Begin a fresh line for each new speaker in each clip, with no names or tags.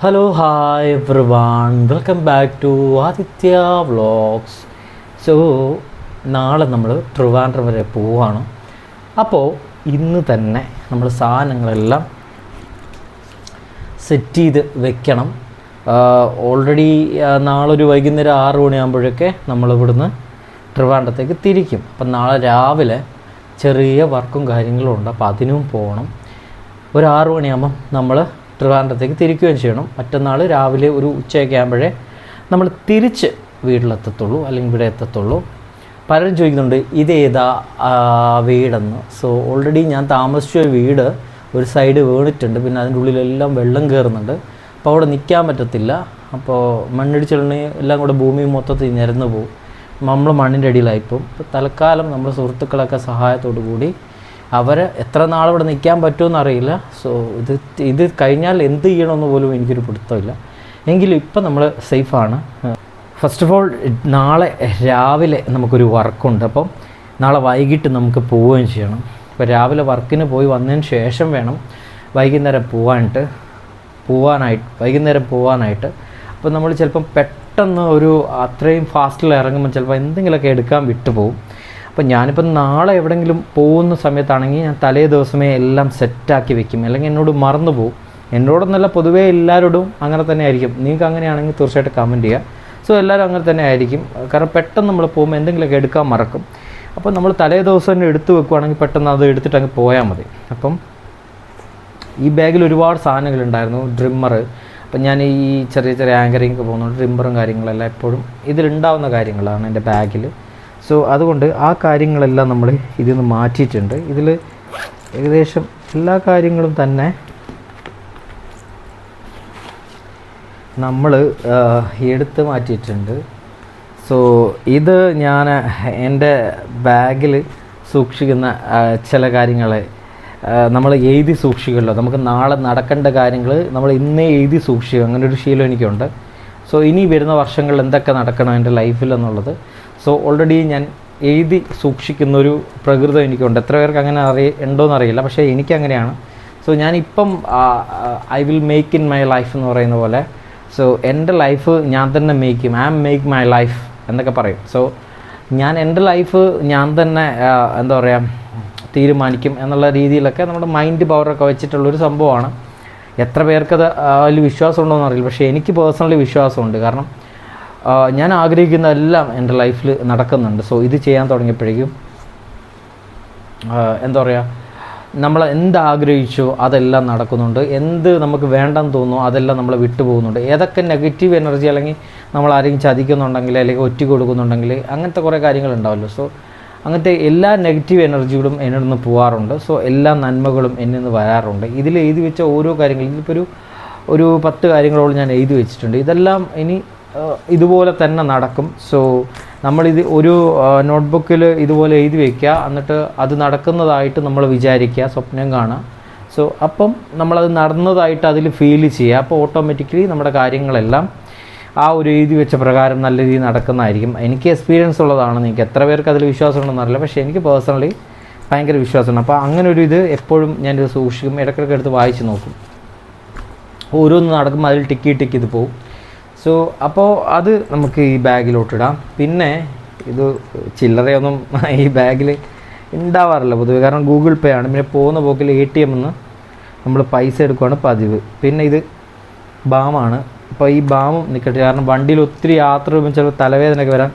Hello hi everyone welcome back to Aditya vlogs so നാളെ നമ്മൾ ട്രിവാൻഡ്രം വരെ പോവാണ്. അപ്പോൾ ഇന്ന് തന്നെ നമ്മൾ സാധനങ്ങളെല്ലാം സെറ്റ് ചെയ്ത് വെക്കണം. ഓൾറെഡി നാളൊരു വൈകുന്നേരം ആറ് മണിയാകുമ്പോഴൊക്കെ നമ്മൾ ഇവിടുന്ന് ട്രിവാൻഡ്രത്തേക്ക് തിരിക്കും. അപ്പം നാളെ രാവിലെ ചെറിയ വർക്കും കാര്യങ്ങളും ഉണ്ട്. അപ്പോൾ അതിനും പോകണം ഒരു ആറ് മണിയാകുമ്പം നമ്മൾ ട്രിവാൻഡ്രത്തേക്ക് തിരിക്കുകയും ചെയ്യണം. മറ്റന്നാൾ രാവിലെ ഒരു ഉച്ചയൊക്കെ ആകുമ്പോഴേ നമ്മൾ തിരിച്ച് വീട്ടിലെത്തത്തുള്ളൂ അല്ലെങ്കിൽ ഇവിടെ എത്തത്തുള്ളൂ. പലരും ചോദിക്കുന്നുണ്ട് ഇതേതാ വീടെന്ന്? സോ ഓൾറെഡി ഞാൻ താമസിച്ച വീട് ഒരു സൈഡ് വീണിട്ടുണ്ട്. പിന്നെ അതിന്റെ ഉള്ളിലെല്ലാം വെള്ളം കയറുന്നുണ്ട് അപ്പോൾ അവിടെ നിൽക്കാൻ പറ്റത്തില്ല. അപ്പോൾ മണ്ണിടിച്ചിലിന് എല്ലാം കൂടെ ഭൂമി മൊത്തത്തിൽ നിരന്ന് പോകും. നമ്മൾ മണ്ണിന്റെ അടിയിലായിപ്പോൾ ഇപ്പോൾ തൽക്കാലം നമ്മുടെ സുഹൃത്തുക്കളൊക്കെ സഹായത്തോടു കൂടി അവർ എത്ര നാൾ ഇവിടെ നിൽക്കാൻ പറ്റുമെന്ന് അറിയില്ല. സോ ഇത് ഇത് കഴിഞ്ഞാൽ എന്ത് ചെയ്യണമെന്ന് പോലും എനിക്കൊരു പിടുത്തമില്ല. എങ്കിലും ഇപ്പം നമ്മൾ സേഫാണ് ഫസ്റ്റ് ഓഫ് ഓൾ നാളെ രാവിലെ നമുക്കൊരു വർക്കുണ്ട് അപ്പം നാളെ വൈകിട്ട് നമുക്ക് പോവുകയും ചെയ്യണം. അപ്പോൾ രാവിലെ വർക്കിന് പോയി വന്നതിന് ശേഷം വേണം വൈകുന്നേരം പോവാനായിട്ട്. പോവാനായിട്ട് വൈകുന്നേരം പോവാനായിട്ട്. അപ്പോൾ നമ്മൾ ചിലപ്പം പെട്ടെന്ന് ഒരു അത്രയും ഫാസ്റ്റിൽ ഇറങ്ങുമ്പോൾ ചിലപ്പോൾ എന്തെങ്കിലുമൊക്കെ എടുക്കാൻ വിട്ടുപോകും. അപ്പോൾ ഞാനിപ്പം നാളെ എവിടെയെങ്കിലും പോകുന്ന സമയത്താണെങ്കിൽ ഞാൻ തലേ ദിവസമേ എല്ലാം സെറ്റാക്കി വെക്കും. അല്ലെങ്കിൽ എന്നോട് മറന്നു പോകും എന്നോടൊന്നല്ല പൊതുവേ എല്ലാവരോടും അങ്ങനെ തന്നെ ആയിരിക്കും. നിങ്ങൾക്ക് അങ്ങനെയാണെങ്കിൽ തീർച്ചയായിട്ടും കമന്റ് ചെയ്യുക സോ എല്ലാവരും അങ്ങനെ തന്നെ ആയിരിക്കും. കാരണം പെട്ടെന്ന് നമ്മൾ പോകുമ്പോൾ എന്തെങ്കിലുമൊക്കെ എടുക്കാൻ മറക്കും. അപ്പോൾ നമ്മൾ തലേ ദിവസം തന്നെ എടുത്തു വെക്കുവാണെങ്കിൽ പെട്ടെന്ന് അത് എടുത്തിട്ട് അങ്ങ് പോയാൽ മതി. അപ്പം ഈ ബാഗിൽ ഒരുപാട് സാധനങ്ങളുണ്ടായിരുന്നു ഡ്രിമ്മർ അപ്പം ഞാൻ ഈ ചെറിയ ചെറിയ ആങ്കറിങ് പോകുന്നുണ്ട്. ഡ്രിമ്മറും കാര്യങ്ങളെല്ലാം എപ്പോഴും ഇതിലുണ്ടാവുന്ന കാര്യങ്ങളാണ് എന്റെ ബാഗിൽ. സോ അതുകൊണ്ട് ആ കാര്യങ്ങളെല്ലാം നമ്മൾ ഇതിൽ നിന്ന് മാറ്റിയിട്ടുണ്ട്. ഇതിൽ ഏകദേശം എല്ലാ കാര്യങ്ങളും തന്നെ നമ്മൾ എടുത്ത് മാറ്റിയിട്ടുണ്ട്. സോ ഇത് ഞാൻ എന്റെ ബാഗിൽ സൂക്ഷിക്കുന്ന ചില കാര്യങ്ങളെ നമ്മൾ എഴുതി സൂക്ഷിക്കുമല്ലോ. നമുക്ക് നാളെ നടക്കേണ്ട കാര്യങ്ങൾ നമ്മൾ ഇന്നേ എഴുതി സൂക്ഷിക്കും. അങ്ങനെ ഒരു ശീലം എനിക്കുണ്ട്. സോ ഇനി വരുന്ന വർഷങ്ങളിൽ എന്തൊക്കെ നടക്കണം എന്റെ ലൈഫിൽ എന്നുള്ളത് സോ ഓൾറെഡി ഞാൻ എഴുതി സൂക്ഷിക്കുന്നൊരു പ്രകൃതം എനിക്കുണ്ട്. എത്ര പേർക്ക് അങ്ങനെ അറിയ ഉണ്ടോയെന്ന് അറിയില്ല പക്ഷേ എനിക്കങ്ങനെയാണ്. സോ ഞാനിപ്പം I will make in my life എന്ന് പറയുന്ന പോലെ സോ എന്റെ ലൈഫ് ഞാൻ തന്നെ make I am make my life എന്നൊക്കെ പറയും. സോ ഞാൻ എന്റെ ലൈഫ് ഞാൻ തന്നെ എന്താ പറയുക തീരുമാനിക്കും എന്നുള്ള രീതിയിലൊക്കെ നമ്മുടെ മൈൻഡ് പവറൊക്കെ വെച്ചിട്ടുള്ളൊരു സംഭവമാണ്. എത്ര പേർക്കത് അതിൽ അറിയില്ല എന്നറിയില്ല പക്ഷേ എനിക്ക് പേഴ്സണലി വിശ്വാസമുണ്ട്. കാരണം ഞാൻ ആഗ്രഹിക്കുന്ന എല്ലാം എന്റെ ലൈഫിൽ നടക്കുന്നുണ്ട്. സോ ഇത് ചെയ്യാൻ തുടങ്ങിയപ്പോഴേക്കും എന്താ പറയുക നമ്മൾ എന്ത് ആഗ്രഹിച്ചോ അതെല്ലാം നടക്കുന്നുണ്ട്. എന്ത് നമുക്ക് വേണ്ടെന്ന് തോന്നുന്നു അതെല്ലാം നമ്മൾ വിട്ടുപോകുന്നുണ്ട് ഏതൊക്കെ നെഗറ്റീവ് എനർജി അല്ലെങ്കിൽ നമ്മൾ ആരെങ്കിലും ചതിക്കുന്നുണ്ടെങ്കിൽ അല്ലെങ്കിൽ ഒറ്റ കൊടുക്കുന്നുണ്ടെങ്കിൽ അങ്ങനത്തെ കുറേ കാര്യങ്ങളുണ്ടാവല്ലോ സോ അങ്ങനത്തെ എല്ലാ നെഗറ്റീവ് എനർജികളും എന്നിൽ നിന്ന് പോകാറുണ്ട് സോ എല്ലാ നന്മകളും എന്നിൽ നിന്ന് വരാറുണ്ട്. ഇതിൽ എഴുതി വെച്ച ഓരോ കാര്യങ്ങളും ഇതിപ്പോൾ ഒരു ഒരു പത്ത് കാര്യങ്ങളോളം ഞാൻ എഴുതി വെച്ചിട്ടുണ്ട്. ഇതെല്ലാം ഇനി ഇതുപോലെ തന്നെ നടക്കും. സോ നമ്മളിത് ഒരു നോട്ട്ബുക്കിൽ ഇതുപോലെ എഴുതി വയ്ക്കുക എന്നിട്ട് അത് നടക്കുന്നതായിട്ട് നമ്മൾ വിചാരിക്കുക. സ്വപ്നം കാണുക. സോ അപ്പം നമ്മളത് നടന്നതായിട്ട് അതിൽ ഫീൽ ചെയ്യുക. അപ്പോൾ ഓട്ടോമാറ്റിക്കലി നമ്മുടെ കാര്യങ്ങളെല്ലാം ആ ഒരു എഴുതി വെച്ച പ്രകാരം നല്ല രീതിയിൽ നടക്കുന്നതായിരിക്കും. എനിക്ക് എക്സ്പീരിയൻസ് ഉള്ളതാണ്. നിങ്ങൾക്ക് എത്ര പേർക്ക് അതിൽ വിശ്വാസം ഉണ്ടെന്നറിയില്ല പക്ഷേ എനിക്ക് പേഴ്സണലി ഭയങ്കര വിശ്വാസമാണ് അപ്പോൾ അങ്ങനെ ഒരു ഇത് എപ്പോഴും ഞാനിത് സൂക്ഷിക്കും. ഇടയ്ക്കിടയ്ക്ക് എടുത്ത് വായിച്ച് നോക്കും. ഓരോന്ന് നടക്കുമ്പോൾ അതിൽ ടിക്കി ടിക്കി ഇത് പോകും സോ അപ്പോൾ അത് നമുക്ക് ഈ ബാഗിലോട്ടിടാം പിന്നെ ഇത് ചില്ലറയൊന്നും ഈ ബാഗിൽ ഉണ്ടാവാറില്ല പൊതുവെ. കാരണം ഗൂഗിൾ പേ ആണ്. പിന്നെ പോകുന്ന പോക്കിൽ എ ടി എം നിന്ന് നമ്മൾ പൈസ എടുക്കുകയാണ് പതിവ്. പിന്നെ ഇത് ബാമാണ്. അപ്പോൾ ഈ ബാമും നിൽക്കട്ടെ കാരണം വണ്ടിയിൽ ഒത്തിരി യാത്ര ചെയ്യുമ്പോൾ ചിലപ്പോൾ തലവേദനയൊക്കെ വരാൻ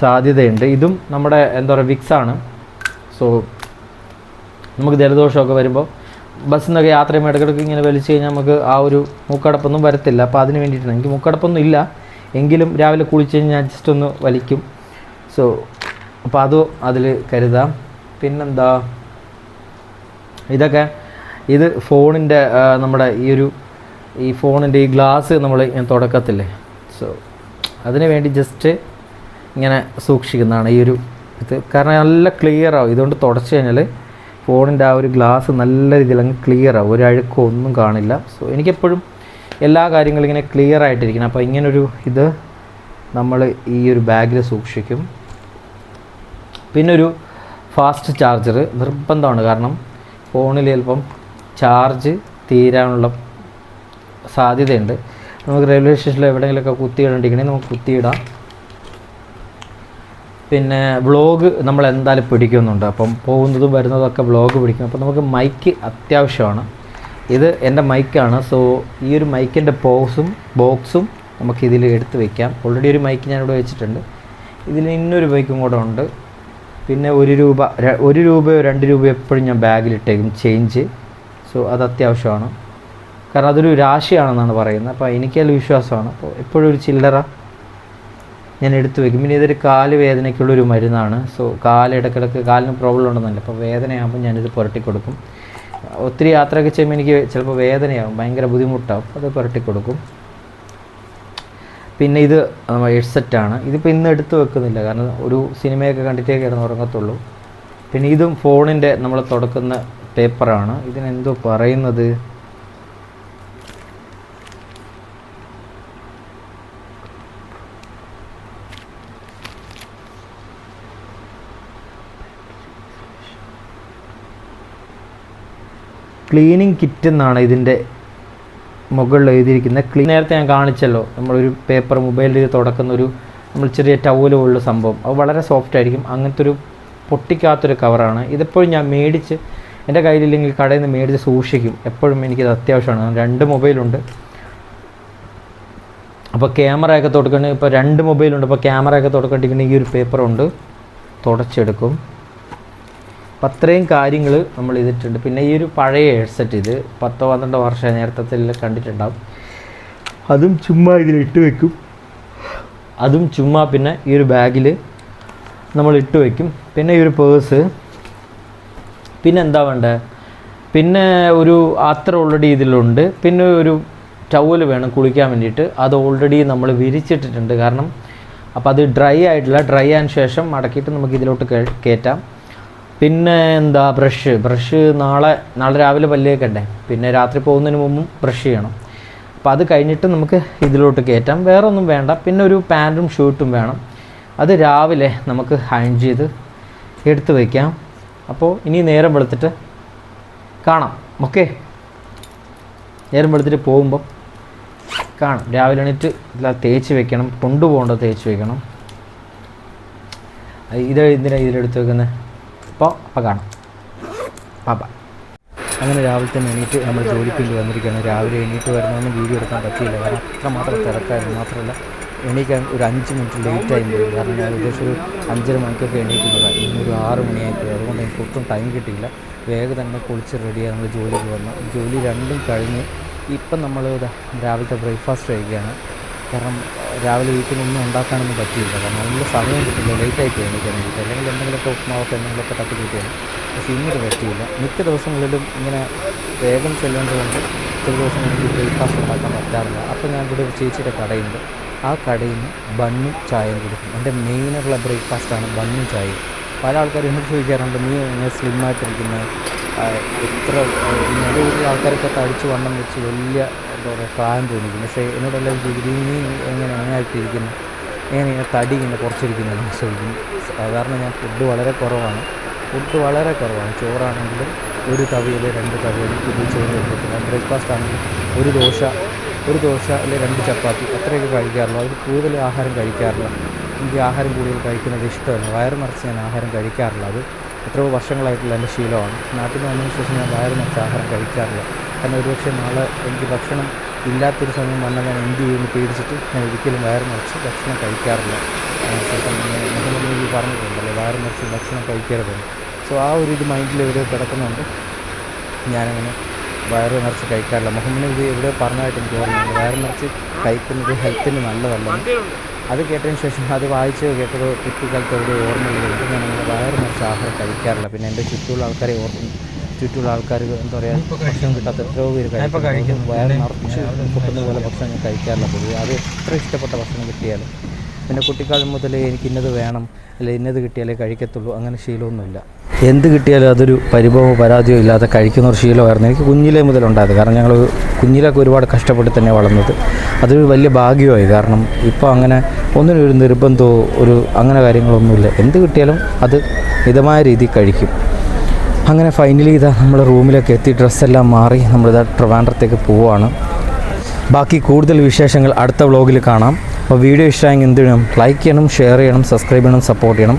സാധ്യതയുണ്ട്. ഇതും നമ്മുടെ എന്താ പറയുക വിക്സാണ് സോ നമുക്ക് ജലദോഷമൊക്കെ വരുമ്പോൾ ബസ്സിൽ യാത്ര ചെയ്യുമ്പോൾ ഇടയ്ക്കിടയ്ക്ക് ഇങ്ങനെ വലിച്ചു കഴിഞ്ഞാൽ നമുക്ക് ആ ഒരു മൂക്കടപ്പൊന്നും വരത്തില്ല. അപ്പോൾ അതിന് വേണ്ടിയിട്ടാണ്. എനിക്ക് മൂക്കടപ്പൊന്നും ഇല്ല. എങ്കിലും രാവിലെ കുളിച്ച് ഞാൻ ജസ്റ്റ് ഒന്ന് വലിക്കും. സോ അപ്പോൾ അതും അതിൽ കരുതാം. പിന്നെന്താ? ഇതൊക്കെ ഇത് ഫോണിന്റെ നമ്മുടെ ഈ ഒരു ഈ ഫോണിന്റെ ഈ ഗ്ലാസ് നമ്മൾ ഞാൻ തുടക്കത്തില്ലേ? സോ അതിന് വേണ്ടി ജസ്റ്റ് ഇങ്ങനെ സൂക്ഷിക്കുന്നതാണ് ഈ ഒരു ഇത്. കാരണം നല്ല ക്ലിയർ ആവും. ഇതുകൊണ്ട് തുടച്ച് കഴിഞ്ഞാൽ ഫോണിന്റെ ആ ഒരു ഗ്ലാസ് നല്ല രീതിയിൽ അങ്ങ് ക്ലിയർ ആവും ഒരു അഴുക്കോ ഒന്നും കാണില്ല. സോ എനിക്കെപ്പോഴും എല്ലാ കാര്യങ്ങളും ഇങ്ങനെ ക്ലിയർ ആയിട്ടിരിക്കണം. അപ്പോൾ ഇങ്ങനൊരു ഇത് നമ്മൾ ഈ ഒരു ബാഗിൽ സൂക്ഷിക്കും. പിന്നൊരു ഫാസ്റ്റ് ചാർജർ നിർബന്ധമാണ്. കാരണം ഫോണിൽ ചിലപ്പം ചാർജ് തീരാനുള്ള സാധ്യതയുണ്ട്. നമുക്ക് റെയിൽവേ സ്റ്റേഷനിൽ എവിടെയെങ്കിലുമൊക്കെ കുത്തിയിടേണ്ടിരിക്കണേ നമുക്ക് കുത്തിയിടാം പിന്നെ വ്ളോഗ് നമ്മൾ എന്തായാലും പിടിക്കുന്നുണ്ട്. അപ്പം പോകുന്നതും വരുന്നതൊക്കെ വ്ളോഗ് പിടിക്കും. അപ്പം നമുക്ക് മൈക്ക് അത്യാവശ്യമാണ്. ഇത് എന്റെ മൈക്കാണ് സോ ഈ ഒരു മൈക്കിന്റെ പോസും ബോക്സും നമുക്ക് ഇതിൽ എടുത്ത് വയ്ക്കാം ഓൾറെഡി ഒരു മൈക്ക് ഞാനിവിടെ വെച്ചിട്ടുണ്ട്. ഇതിൽ ഇന്നൊരു മൈക്കും കൂടെ ഉണ്ട്. പിന്നെ ഒരു രൂപ ഒരു രൂപയോ രണ്ട് രൂപയോ എപ്പോഴും ഞാൻ ബാഗിലിട്ടേക്കും ചേഞ്ച് സോ അത് അത്യാവശ്യമാണ്. കാരണം അതൊരു രാശിയാണെന്നാണ് പറയുന്നത്. അപ്പോൾ എനിക്കതിൽ വിശ്വാസമാണ്. അപ്പോൾ എപ്പോഴും ഒരു ചില്ലറ ഞാൻ എടുത്തു വെക്കും പിന്നെ ഇതൊരു കാൽ വേദനയ്ക്കുള്ളൊരു മരുന്നാണ്. സോ കാൽ ഇടയ്ക്കിടയ്ക്ക് കാലിന് പ്രോബ്ലം ഉണ്ടെന്നല്ല. അപ്പോൾ വേദനയാകുമ്പോൾ ഞാനിത് പുരട്ടി കൊടുക്കും. ഒത്തിരി യാത്രയൊക്കെ ചെയ്യുമ്പോൾ എനിക്ക് ചിലപ്പോൾ വേദനയാകും. ഭയങ്കര ബുദ്ധിമുട്ടാകും അത് പുരട്ടി കൊടുക്കും. പിന്നെ ഇത് എഡ്സെറ്റാണ് ഇതിപ്പോൾ ഇന്ന് എടുത്തു വെക്കുന്നില്ല. കാരണം ഒരു സിനിമയൊക്കെ കണ്ടിട്ടേ കിടന്ന് ഉറങ്ങത്തുള്ളൂ. പിന്നെ ഇതും ഫോണിന്റെ നമ്മൾ തുടക്കുന്ന പേപ്പറാണ്. ഇതിനെന്തോ പറയുന്നത്? ക്ലീനിങ് കിറ്റ് എന്നാണ് ഇതിന്റെ മുകളിൽ എഴുതിയിരിക്കുന്നത്. ക്ലീൻ നേരത്തെ ഞാൻ കാണിച്ചല്ലോ നമ്മളൊരു പേപ്പർ മൊബൈലിൽ തുടക്കുന്ന ഒരു നമ്മൾ ചെറിയ ടവൽ പോലുള്ള സംഭവം. അത് വളരെ സോഫ്റ്റ് ആയിരിക്കും. അങ്ങനത്തെ ഒരു പൊട്ടിക്കാത്തൊരു കവറാണ് ഇതെപ്പോഴും ഞാൻ മേടിച്ച് എന്റെ കയ്യിലില്ലെങ്കിൽ കടയിൽ നിന്ന് മേടിച്ച് സൂക്ഷിക്കും. എപ്പോഴും എനിക്കിത് അത്യാവശ്യമാണ്. രണ്ട് മൊബൈലുണ്ട് അപ്പോൾ ക്യാമറയൊക്കെ തുടക്കണ ഇപ്പോൾ രണ്ട് മൊബൈലുണ്ട് അപ്പോൾ ക്യാമറയൊക്കെ തുടക്കണ്ടിരിക്കുന്ന ഈ ഒരു പേപ്പറുണ്ട് തുടച്ചെടുക്കും. അപ്പം അത്രയും കാര്യങ്ങൾ നമ്മൾ ചെയ്തിട്ടുണ്ട്. പിന്നെ ഈ ഒരു പഴയ ഹെഡ്സെറ്റ് ഇത് പത്തോ പന്ത്രണ്ടോ വർഷം നേരത്തെ കണ്ടിട്ടുണ്ടാവും. അതും ചുമ്മാ ഇതിൽ ഇട്ട് വെക്കും. അതും ചുമ്മാ പിന്നെ ഈ ഒരു ബാഗിൽ നമ്മൾ ഇട്ട് വയ്ക്കും പിന്നെ ഈ ഒരു പേഴ്സ് പിന്നെ എന്താ വേണ്ടത് പിന്നെ ഒരു അത്ര ഓൾറെഡി ഇതിലുണ്ട്. പിന്നെ ഒരു ടവൽ വേണം കുളിക്കാൻ വേണ്ടിയിട്ട്. അത് ഓൾറെഡി നമ്മൾ വിരിച്ചിട്ടിട്ടുണ്ട്. കാരണം അപ്പോൾ അത് ഡ്രൈ ആയിട്ടില്ല ഡ്രൈ ആയതിനു ശേഷം മടക്കിയിട്ട് നമുക്ക് ഇതിലോട്ട് കയറ്റാം പിന്നെ എന്താ ബ്രഷ് ബ്രഷ് നാളെ നാളെ രാവിലെ പല്ലേക്കണ്ടേ പിന്നെ രാത്രി പോകുന്നതിന് മുമ്പും ബ്രഷ് ചെയ്യണം. അപ്പോൾ അത് കഴിഞ്ഞിട്ട് നമുക്ക് ഇതിലോട്ട് കയറ്റാം. വേറെ ഒന്നും വേണ്ട. പിന്നെ ഒരു പാന്റും ഷൂട്ടും വേണം. അത് രാവിലെ നമുക്ക് ഹാൻഡ് ചെയ്ത് എടുത്ത് വയ്ക്കാം അപ്പോൾ ഇനി നേരം വെളുത്തിട്ട് കാണാം. ഓക്കെ നേരം വെളുത്തിട്ട് പോകുമ്പം കാണാം. രാവിലെ എണീറ്റ് ഇല്ല തേച്ച് വെക്കണം. കൊണ്ടുപോകേണ്ടത് തേച്ച് വെക്കണം. ഇത് എന്തിനാണ് ഇതിലെടുത്ത് വെക്കുന്നത് അപ്പോൾ അപ്പോൾ കാണാം. പാപ്പ അങ്ങനെ രാവിലെ തന്നെ എണീറ്റ് നമ്മൾ ജോലിക്ക് വേണ്ടി വന്നിരിക്കുകയാണ്. രാവിലെ എണീറ്റ് വരുന്നതൊന്നും വീഡിയോ എടുക്കാൻ പറ്റിയില്ല. കാരണം അത്രമാത്രം തിരക്കായിരുന്നു. മാത്രമല്ല എണീക്കാൻ ഒരു അഞ്ച് മിനിറ്റ് ലേറ്റ് ആയി പോയി. കാരണം ഞാൻ ഏകദേശം ഒരു അഞ്ചര മണിക്കൊക്കെ എണീക്കുന്നതാണ് ഇന്നൊരു ആറ് മണിയായി പോയി അതുകൊണ്ട് എനിക്ക് ഒട്ടും ടൈം കിട്ടിയില്ല. വേഗം തന്നെ കുളിച്ച് റെഡിയായി നമ്മൾ ജോലിക്ക് വന്നു. ജോലി രണ്ടും കഴിഞ്ഞ് ഇപ്പം നമ്മൾ രാവിലത്തെ ബ്രേക്ക്ഫാസ്റ്റ് കഴിക്കുകയാണ്. കാരണം രാവിലെ വീട്ടിൽ ഒന്നും ഉണ്ടാക്കാനൊന്നും പറ്റിയില്ല. കാരണം അതിനുള്ള സമയം കിട്ടില്ല ലേറ്റായി പോയി എനിക്ക് വേണ്ടിയിട്ട്. അല്ലെങ്കിൽ എന്തെങ്കിലുമൊക്കെ ഉപ്മാവൊക്കെ എന്തെങ്കിലുമൊക്കെ തട്ടി കിട്ടിയാണ് പക്ഷേ ഇന്നിട്ട് പറ്റിയില്ല. മിക്ക ദിവസങ്ങളിലും ഇങ്ങനെ വേഗം ചെല്ലേണ്ടതുകൊണ്ട് ഒത്തിരി ദിവസം എനിക്ക് ബ്രേക്ക്ഫാസ്റ്റ് ഉണ്ടാക്കാൻ പറ്റാറില്ല. അപ്പോൾ ഞാൻ ഇവിടെ ഒരു ചേച്ചിയുടെ കടയുണ്ട്. ആ കടയിൽ നിന്ന് ബണ്ണും ചായയും കൊടുക്കും. എന്റെ മെയിനായിട്ടുള്ള ബ്രേക്ക്ഫാസ്റ്റാണ് ബണ്ണും ചായയും. പല ആൾക്കാരും എന്നോട് ചോദിക്കാറുണ്ട് നീ എങ്ങനെ സ്ലിമ്മായിട്ടിരിക്കുന്നത് എത്ര നിലവിലുള്ള ആൾക്കാരൊക്കെ തടിച്ച് വണ്ണം വെച്ച് വലിയ എന്താ പറയുക പ്രായം തോന്നിക്കും പക്ഷേ എന്നോടെല്ലാം ഡിഗ്രീ എങ്ങനെ അങ്ങനെയായിട്ടിരിക്കുന്നു എങ്ങനെ ഇങ്ങനെ തടി ഇങ്ങനെ കുറച്ചിരിക്കുന്നു? ചോദിക്കും. സാധാരണ ഞാൻ ഫുഡ് വളരെ കുറവാണ്. ഫുഡ് വളരെ കുറവാണ്. ചോറാണെങ്കിലും ഒരു തവിയിൽ രണ്ട് തവിയിൽ ഇത് ചോറ് കഴിക്കത്തില്ല ബ്രേക്ക്ഫാസ്റ്റ് ആണെങ്കിൽ ഒരു ദോശ ഒരു ദോശ അല്ലെങ്കിൽ രണ്ട് ചപ്പാത്തി അത്രയൊക്കെ കഴിക്കാറുള്ളൂ. അതിൽ കൂടുതൽ ആഹാരം കഴിക്കാറില്ല. എനിക്ക് ആഹാരം കൂടുതൽ കഴിക്കുന്നത് ഇഷ്ടമല്ല. വയറ് നിറച്ച് ഞാൻ ആഹാരം കഴിക്കാറില്ല. അത് എത്രയോ വർഷങ്ങളായിട്ടുള്ള എന്റെ ശീലമാണ്. നാട്ടിൽ വന്നതിന് ശേഷം ഞാൻ വയറ് നിറച്ച് ആഹാരം കഴിക്കാറില്ല. കാരണം ഒരുപക്ഷെ നാളെ എനിക്ക് ഭക്ഷണം ഇല്ലാത്തൊരു സമയം വന്നാൽ ഞാൻ എന്ത് ചെയ്യുമെന്ന് പേടിച്ചിട്ട് ഞാൻ ഒരിക്കലും വയറ് നിറച്ച് ഭക്ഷണം കഴിക്കാറില്ല. മുഖ്യമന്ത്രി പറഞ്ഞിട്ടുണ്ടല്ലോ വയറ് നിറച്ച് ഭക്ഷണം കഴിക്കരുതെന്ന് സോ ആ ഒരു ഇത് മൈൻഡിൽ എവിടെയോ കിടക്കുന്നുണ്ട്. ഞാനങ്ങനെ വയറ് നിറച്ച് കഴിക്കാറില്ല. മുഹമ്മദ് ഇത് എവിടെ പറഞ്ഞതായിട്ട് എനിക്ക് ഓർമ്മയുണ്ട്. വയറ് നിറച്ച് കഴിക്കുന്നത് ഹെൽത്തിന് നല്ലതല്ല അത് കേട്ടതിന് ശേഷം അത് വായിച്ച് കേട്ടതോ കുട്ടിക്കാലത്ത് എവിടെയോ ഓർമ്മയുള്ളത് ഞാൻ അങ്ങനെ വയറ് നിറച്ച് ആഹാരം കഴിക്കാറില്ല. പിന്നെ എന്റെ ചുറ്റുമുള്ള ആൾക്കാരെ ഓർക്കും ചുറ്റുമുള്ള ആൾക്കാർ എന്താ പറയുക ഭക്ഷണം കിട്ടാത്ത എത്രയോ പേര് കഴിക്കും. വയറ് നിറച്ച് കിട്ടുന്ന പോലെ ഭക്ഷണം ഞാൻ കഴിക്കാറില്ല പൊതുവെ. അത് എത്ര ഇഷ്ടപ്പെട്ട ഭക്ഷണം കിട്ടിയാലും. പിന്നെ കുട്ടിക്കാലം മുതൽ എനിക്ക് ഇന്നത് വേണം അല്ലെ ഇന്നത് കിട്ടിയാലേ കഴിക്കത്തുള്ളൂ. അങ്ങനെ ശീലമൊന്നുമില്ല. എന്ത് കിട്ടിയാലും അതൊരു പരിഭവമോ പരാതിയോ ഇല്ലാതെ കഴിക്കുന്ന ഒരു ശീലമായിരുന്നു എനിക്ക് കുഞ്ഞിലേ മുതലുണ്ടായത്. കാരണം ഞങ്ങൾ കുഞ്ഞിലൊക്കെ ഒരുപാട് കഷ്ടപ്പെട്ട് തന്നെ വളർന്നത്. അതൊരു വലിയ ഭാഗ്യമായി. കാരണം ഇപ്പോൾ അങ്ങനെ ഒന്നിനും ഒരു നിർബന്ധമോ ഒരു അങ്ങനെ കാര്യങ്ങളൊന്നുമില്ല. എന്ത് കിട്ടിയാലും അത് മിതമായ രീതിയിൽ കഴിക്കും. അങ്ങനെ ഫൈനലി ഇതാ നമ്മൾ റൂമിലൊക്കെ എത്തി. ഡ്രസ്സെല്ലാം മാറി നമ്മളിതാ ട്രിവാൻഡ്രത്തേക്ക് പോവുകയാണ് ബാക്കി കൂടുതൽ വിശേഷങ്ങൾ അടുത്ത വ്ളോഗിൽ കാണാം. അപ്പോൾ വീഡിയോ ഇഷ്ടമായെങ്കിൽ എന്ത് ചെയ്യണം? ലൈക്ക് ചെയ്യണം ഷെയർ ചെയ്യണം സബ്സ്ക്രൈബ് ചെയ്യണം സപ്പോർട്ട് ചെയ്യണം.